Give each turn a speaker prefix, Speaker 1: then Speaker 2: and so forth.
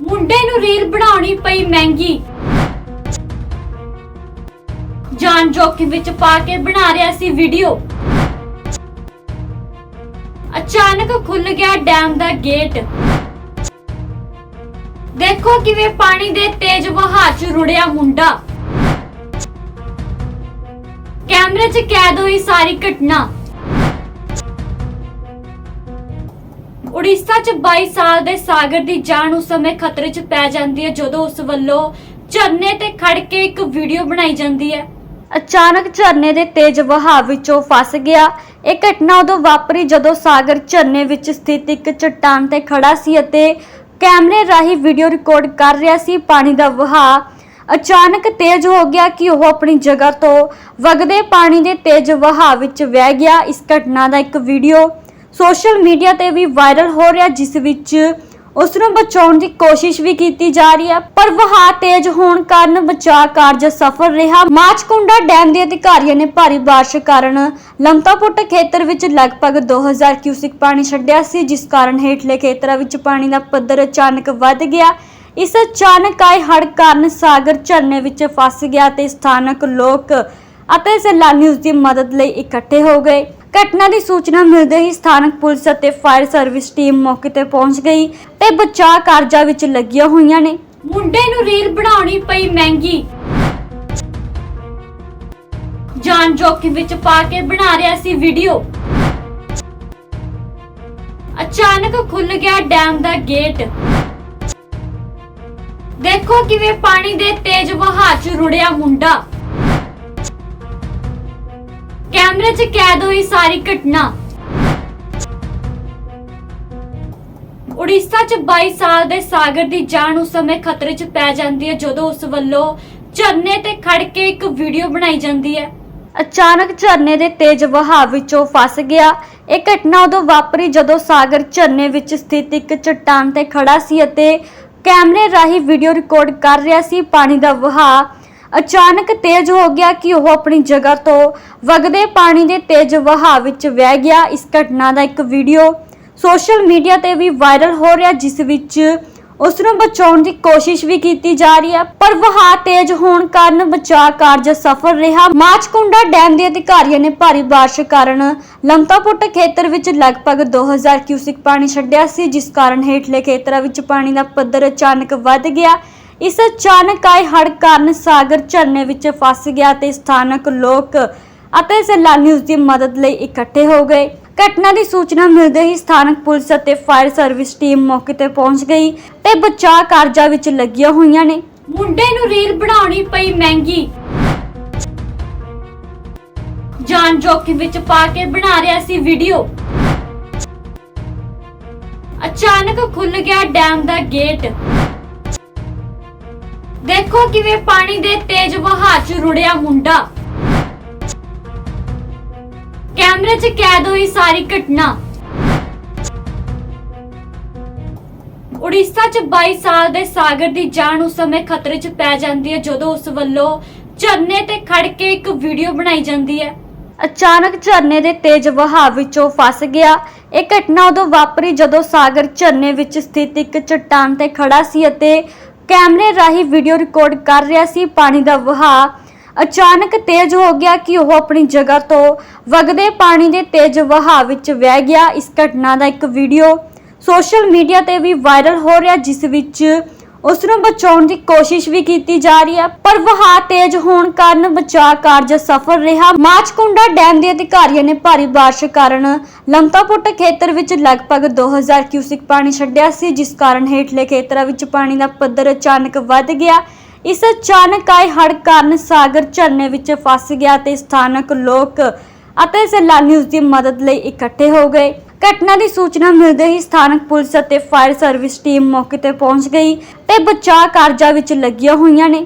Speaker 1: ਮੁੰਡੇ ਨੂੰ ਰੀਲ ਬਣਾਉਣੀ ਪਈ ਮਹਿੰਗੀ। ਜਾਨ ਜੋਖਿਮ ਵਿੱਚ ਪਾ ਕੇ ਬਣਾ ਰਿਹਾ ਸੀ ਵੀਡੀਓ। ਅਚਾਨਕ ਖੁੱਲ ਗਿਆ ਡੈਮ ਦਾ ਗੇਟ। ਦੇਖੋ ਕਿਵੇਂ ਪਾਣੀ ਦੇ ਤੇਜ਼ ਵਹਾਅ 'ਚ ਰੁੜਿਆ ਮੁੰਡਾ। ਕੈਮਰੇ 'ਚ ਕੈਦ ਹੋਈ ਸਾਰੀ ਘਟਨਾ। ਉੜੀਸਾ 'ਚ 22 ਸਾਲ ਦੇ ਸਾਗਰ ਦੀ ਜਾਨ ਉਸ ਸਮੇਂ ਖਤਰੇ 'ਚ ਪੈ ਜਾਂਦੀ ਹੈ, ਜਦੋਂ ਉਸ ਵੱਲੋਂ ਝਰਨੇ ਤੇ ਖੜ ਕੇ ਇੱਕ ਵੀਡੀਓ ਬਣਾਈ ਜਾਂਦੀ ਹੈ। ਅਚਾਨਕ ਝਰਨੇ ਦੇ ਤੇਜ਼ ਵਹਾਅ ਵਿੱਚੋਂ ਫਸ ਗਿਆ। ਇਹ ਘਟਨਾ ਉਦੋਂ ਵਾਪਰੀ ਜਦੋਂ ਸਾਗਰ ਝਰਨੇ ਵਿੱਚ ਸਥਿਤ ਇੱਕ ਚਟਾਨ ਤੇ ਖੜਾ ਸੀ ਅਤੇ ਕੈਮਰੇ ਰਾਹੀਂ ਵੀਡੀਓ ਰਿਕਾਰਡ ਕਰ ਰਿਹਾ ਸੀ। ਪਾਣੀ ਦਾ ਵਹਾਅ ਅਚਾਨਕ ਤੇਜ਼ ਹੋ ਗਿਆ ਕਿ ਉਹ ਆਪਣੀ ਜਗ੍ਹਾ ਤੋਂ ਵਗਦੇ ਪਾਣੀ ਦੇ ਤੇਜ਼ ਵਹਾਅ ਵਿੱਚ ਵਹਿ ਗਿਆ। ਇਸ ਘਟਨਾ ਦਾ ਇੱਕ ਵੀਡੀਓ ਸੋਸ਼ਲ ਮੀਡੀਆ ਤੇ ਵੀ ਵਾਇਰਲ ਹੋ ਰਿਹਾ, ਜਿਸ ਵਿੱਚ ਉਸ ਨੂੰ ਬਚਾਉਣ ਦੀ ਕੋਸ਼ਿਸ਼ ਵੀ ਕੀਤੀ ਜਾ ਰਹੀ ਹੈ। ਪਰ ਵਹਾਅ ਤੇਜ਼ ਹੋਣ ਕਾਰਨ ਬਚਾਅ ਕਾਰਜ ਸਫਲ ਰਿਹਾ। ਮਾਚਕੁੰਡਾ ਡੈਮ ਦੇ ਅਧਿਕਾਰੀਆਂ ਨੇ ਭਾਰੀ ਬਾਰਿਸ਼ ਕਾਰਨ ਲੰਤਾਪੁੱਟ ਖੇਤਰ ਵਿੱਚ ਲਗਭਗ 2000 ਕਿਊਸਿਕ ਪਾਣੀ ਛੱਡਿਆ ਸੀ, ਜਿਸ ਕਾਰਨ ਹੇਠਲੇ ਖੇਤਰਾਂ ਵਿੱਚ ਪਾਣੀ ਦਾ ਪੱਧਰ ਅਚਾਨਕ ਵੱਧ ਗਿਆ। ਇਸ ਅਚਾਨਕ ਆਏ ਹੜ੍ਹ ਕਾਰਨ ਸਾਗਰ ਝਰਨੇ ਵਿੱਚ ਫਸ ਗਿਆ ਤੇ ਸਥਾਨਕ ਲੋਕ ਅਤੇ ਸੈਲਾਨੀ ਉਸ ਦੀ ਮਦਦ ਲਈ ਇਕੱਠੇ ਹੋ ਗਏ। ਘਟਨਾ ਦੀ ਸੂਚਨਾ ਮਿਲਦੇ ਹੀ ਸਥਾਨਕ ਪੁਲਿਸ ਅਤੇ ਫਾਇਰ ਸਰਵਿਸ ਟੀਮ ਮੌਕੇ ਤੇ ਪਹੁੰਚ ਗਈ ਤੇ ਬਚਾਅ ਕਾਰਜਾਂ ਵਿੱਚ ਲੱਗੀਆਂ ਹੋਈਆਂ ਨੇ। ਮੁੰਡੇ ਨੂੰ ਰੀਲ ਬਣਾਉਣੀ ਪਈ ਮਹਿੰਗੀ। ਜਾਨ ਜੋਖਿਮ ਵਿੱਚ ਪਾ ਕੇ ਬਣਾ ਰਿਹਾ ਸੀ ਵੀਡੀਓ। ਅਚਾਨਕ ਖੁੱਲ ਗਿਆ ਡੈਮ ਦਾ ਗੇਟ। ਦੇਖੋ ਕਿਵੇਂ ਪਾਣੀ ਦੇ ਤੇਜ਼ ਵਹਾਅ 'ਚ ਰੁੜਿਆ ਮੁੰਡਾ। ਕੈਮਰੇ 'ਚ ਕੈਦ ਹੋਈ ਸਾਰੀ ਘਟਨਾ। ਉੜੀਸਾ 'ਚ 22 ਸਾਲ ਦੇ ਸਾਗਰ ਦੀ ਜਾਨ ਉਸ ਸਮੇਂ ਖਤਰੇ 'ਚ ਪੈ ਜਾਂਦੀ ਹੈ ਜਦੋਂ ਉਸ ਵੱਲੋਂ ਝਰਨੇ ਤੇ ਖੜ ਕੇ ਇੱਕ ਵੀਡੀਓ ਬਣਾਈ ਜਾਂਦੀ ਹੈ। ਅਚਾਨਕ ਝਰਨੇ ਦੇ ਤੇਜ਼ ਵਹਾਅ ਵਿੱਚੋਂ ਫਸ ਗਿਆ। ਇਹ ਘਟਨਾ ਉਦੋਂ ਵਾਪਰੀ ਜਦੋਂ ਸਾਗਰ ਝਰਨੇ ਵਿੱਚ ਸਥਿਤ ਇੱਕ ਚਟਾਨ ਤੇ ਖੜਾ ਸੀ ਅਤੇ ਕੈਮਰੇ ਰਾਹੀਂ ਵੀਡੀਓ ਰਿਕਾਰਡ ਕਰ ਰਿਹਾ ਸੀ। ਪਾਣੀ ਦਾ ਵਹਾਅ ਅਚਾਨਕ ਤੇਜ਼ ਹੋ ਗਿਆ ਕਿ ਉਹ ਆਪਣੀ ਜਗ੍ਹਾ ਤੋਂ ਵਗਦੇ ਪਾਣੀ ਦੇ ਤੇਜ਼ ਵਹਾਅ ਵਿੱਚ ਵਹਿ ਗਿਆ। ਇਸ ਘਟਨਾ ਦਾ ਇੱਕ ਵੀਡੀਓ ਸੋਸ਼ਲ ਮੀਡੀਆ ਤੇ ਵੀ ਵਾਇਰਲ ਹੋ ਰਿਹਾ, ਜਿਸ ਵਿੱਚ ਉਸ ਨੂੰ ਬਚਾਉਣ ਦੀ ਕੋਸ਼ਿਸ਼ ਵੀ ਕੀਤੀ ਜਾ ਰਹੀ ਹੈ, ਪਰ ਵਹਾਅ ਤੇਜ਼ ਹੋਣ ਕਾਰਨ ਬਚਾਅ ਕਾਰਜ ਸਫਲ ਰਿਹਾ। ਮਾਚਕੁੰਡਾ ਡੈਮ ਦੇ ਅਧਿਕਾਰੀਆਂ ਨੇ ਭਾਰੀ ਬਾਰਿਸ਼ ਕਾਰਨ ਲੰਤਾਪੁੱਟ ਖੇਤਰ ਵਿੱਚ ਲਗਭਗ 2000 ਕਿਊਸਿਕ ਪਾਣੀ ਛੱਡਿਆ ਸੀ, ਜਿਸ ਕਾਰਨ ਹੇਠਲੇ ਖੇਤਰਾਂ ਵਿੱਚ ਪਾਣੀ ਦਾ ਪੱਧਰ ਅਚਾਨਕ ਵੱਧ ਗਿਆ। ਇਸ ਅਚਾਨਕ ਆਏ ਹੜ ਕਾਰਨ ਸਾਗਰ ਝਰਨੇ ਵਿੱਚ ਫਸ ਗਿਆ ਤੇ ਸਥਾਨਕ ਲੋਕ ਅਤੇ ਸੈਲਾਨੀ ਉਸ ਦੀ ਮਦਦ ਲਈ ਇਕੱਠੇ ਹੋ ਗਏ। ਘਟਨਾ ਦੀ ਸੂਚਨਾ ਮਿਲਦੇ ਹੀ ਸਥਾਨਕ ਪੁਲਿਸ ਅਤੇ ਫਾਇਰ ਸਰਵਿਸ ਟੀਮ ਮੌਕੇ ਤੇ ਪਹੁੰਚ ਗਈ ਤੇ ਬਚਾਅ ਕਾਰਜਾਂ ਵਿੱਚ ਲੱਗੀਆਂ ਹੋਈਆਂ ਨੇ। ਮੁੰਡੇ ਨੂੰ ਰੀਲ ਬਣਾਉਣੀ ਪਈ ਮਹਿੰਗੀ। ਜਾਨ ਜੋਖਿਮ ਵਿੱਚ ਪਾ ਕੇ ਬਣਾ ਰਿਹਾ ਸੀ ਵੀਡੀਓ। ਅਚਾਨਕ ਖੁੱਲ ਗਿਆ ਡੈਮ ਦਾ ਗੇਟ। ਦੇਖੋ ਕਿਵੇਂ ਪਾਣੀ ਦੇ ਤੇਜ਼ ਵਹਾਅ 'ਚ ਰੁੜਿਆ ਮੁੰਡਾ। ਕੈਮਰੇ 'ਚ ਕੈਦ ਹੋਈ ਸਾਰੀ ਘਟਨਾ। ਉੜੀਸਾ 'ਚ 22 ਸਾਲ ਦੇ ਸਾਗਰ ਦੀ ਜਾਨ ਉਸ ਸਮੇਂ ਖਤਰੇ 'ਚ ਪੈ ਜਾਂਦੀ ਹੈ ਜਦੋਂ ਉਸ ਵੱਲੋਂ ਝਰਨੇ ਤੇ ਖੜ ਕੇ ਇੱਕ ਵੀਡੀਓ ਬਣਾਈ ਜਾਂਦੀ ਹੈ। ਅਚਾਨਕ ਝਰਨੇ ਦੇ ਤੇਜ਼ ਵਹਾਅ ਵਿੱਚੋਂ ਫਸ ਗਿਆ। ਇਹ ਘਟਨਾ ਉਦੋਂ ਵਾਪਰੀ ਜਦੋਂ ਸਾਗਰ ਝਰਨੇ ਵਿੱਚ ਸਥਿਤ ਇੱਕ ਚਟਾਨ ਤੇ ਖੜਾ ਸੀ ਅਤੇ ਕੈਮਰੇ ਰਾਹੀਂ ਵੀਡੀਓ ਰਿਕਾਰਡ ਕਰ ਰਿਹਾ ਸੀ। ਪਾਣੀ ਦਾ ਵਹਾਅ ਅਚਾਨਕ ਤੇਜ਼ ਹੋ ਗਿਆ ਕਿ ਉਹ ਆਪਣੀ ਜਗ੍ਹਾ ਤੋਂ ਵਗਦੇ ਪਾਣੀ ਦੇ ਤੇਜ਼ ਵਹਾਅ ਵਿੱਚ ਵਹਿ ਗਿਆ। ਇਸ ਘਟਨਾ ਦਾ ਇੱਕ ਵੀਡੀਓ ਸੋਸ਼ਲ ਮੀਡੀਆ ਤੇ ਵੀ ਵਾਇਰਲ ਹੋ ਰਿਹਾ, ਜਿਸ ਵਿੱਚ ਉਸ ਨੂੰ ਬਚਾਉਣ ਦੀ ਕੋਸ਼ਿਸ਼ ਵੀ ਕੀਤੀ ਜਾ ਰਹੀ ਹੈ, ਪਰ ਵਹਾਅ ਤੇਜ਼ ਹੋਣ ਕਾਰਨ ਬਚਾਅ ਕਾਰਜ ਸਫਲ ਰਿਹਾ। ਮਾਚਕੁੰਡਾ ਡੈਮ ਦੇ ਅਧਿਕਾਰੀਆਂ ਨੇ ਭਾਰੀ ਬਾਰਿਸ਼ ਕਾਰਨ ਲੰਤਾਪੁੱਟ ਖੇਤਰ ਵਿੱਚ ਲਗਭਗ 2000 ਕਿਊਸਿਕ ਪਾਣੀ ਛੱਡਿਆ ਸੀ, ਜਿਸ ਕਾਰਨ ਹੇਠਲੇ ਖੇਤਰਾਂ ਵਿੱਚ ਪਾਣੀ ਦਾ ਪੱਧਰ ਅਚਾਨਕ ਵੱਧ ਗਿਆ। ਇਸ ਅਚਾਨਕ ਆਏ ਹੜ੍ਹ ਕਾਰਨ ਸਾਗਰ ਝਰਨੇ ਵਿੱਚ ਫਸ ਗਿਆ ਤੇ ਸਥਾਨਕ ਲੋਕ ਅਤੇ ਸੈਲਾਨੀ ਉਸ ਦੀ ਮਦਦ ਲਈ ਇਕੱਠੇ ਹੋ ਗਏ। ਘਟਨਾ ਦੀ ਸੂਚਨਾ ਮਿਲਦੇ ਹੀ ਸਥਾਨਕ ਪੁਲਿਸ ਅਤੇ ਫਾਇਰ ਸਰਵਿਸ ਟੀਮ ਮੌਕੇ ਤੇ ਪਹੁੰਚ ਗਈ ਤੇ ਬਚਾਅ ਕਾਰਜਾਂ ਵਿੱਚ ਲੱਗੀਆਂ ਹੋਈਆਂ ਨੇ।